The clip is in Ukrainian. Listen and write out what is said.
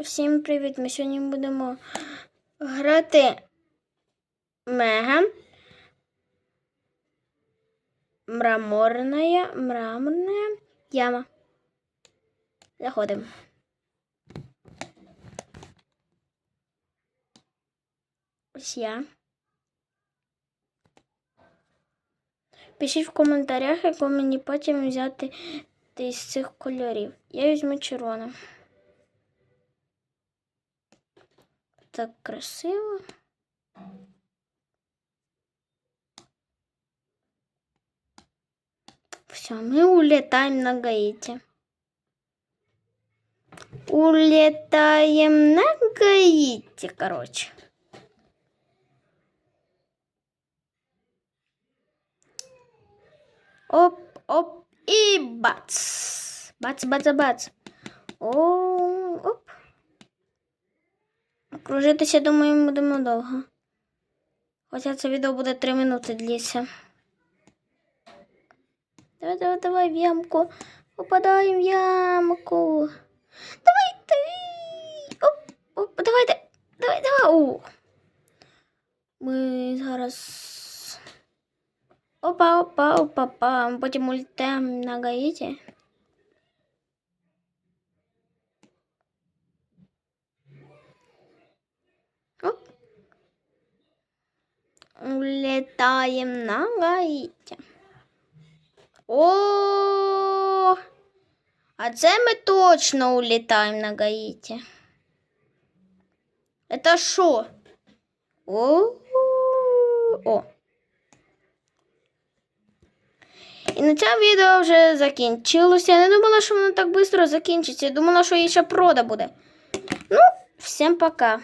Усім привіт! Ми сьогодні будемо грати Мега. Мраморная, мраморная яма. Заходимо. Ось я. Пишіть в коментарях, яку мені потім взяти з цих кольорів. Я візьму червоне. Так красиво. Все, мы улетаем на Гаити. Улетаем на Гаити, короче. Оп, оп и бац. Бац, бац, бац. О, оп. Кружитися, думаю, ми будемо довго. Хоча це відео буде 3 минути длиться. Давай, давай, давай в ямку. Попадаємо в ямку. Давай ти. Оп, оп, давай, давай, давай, давай. О. Ми зараз. Опа, опа, опа, опа. Потім ультем на Гаїті. Оп. Улетаем на Гаїті. О, а це ми точно улітаємо на Гаїті. Это що? О, о. І на цьому відео вже закінчилося. Я не думала, що воно так швидко закінчиться. Я думала, що її ще прода буде. Ну, всім пока.